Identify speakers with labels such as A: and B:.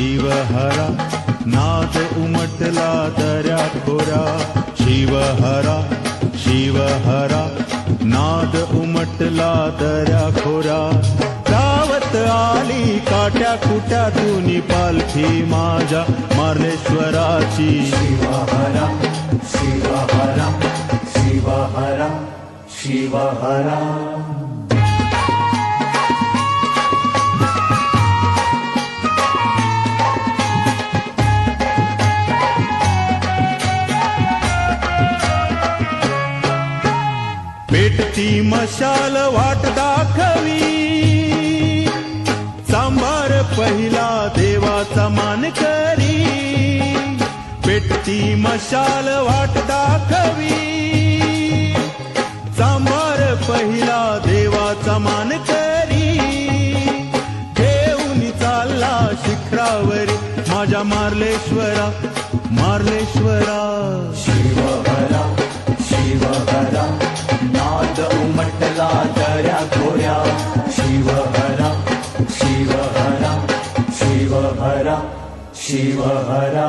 A: शिवहरा नाद उमटला दर्या खोरा. शिवहरा शिवहरा नाद उमटला दर्या खोरा. दावत आली काट्या कुट्या दुनी पालखी माझ्या मार्लेश्वराची.
B: शिवहरा शिवहरा शिवहरा शिवहरा.
A: पेटती मशाल वाट दाखवी. सांबार पहिला देवाचा मान करी. पेटती मशाल वाट दाखवी. सांबार पहिला देवाचा मान करी. घेऊन चालला शिखरावरी. माझ्या मार्लेश्वरा मार्लेश्वरा.
B: शिव खोऱ्या शिवहरा शिवहरा शिवहरा शिवहरा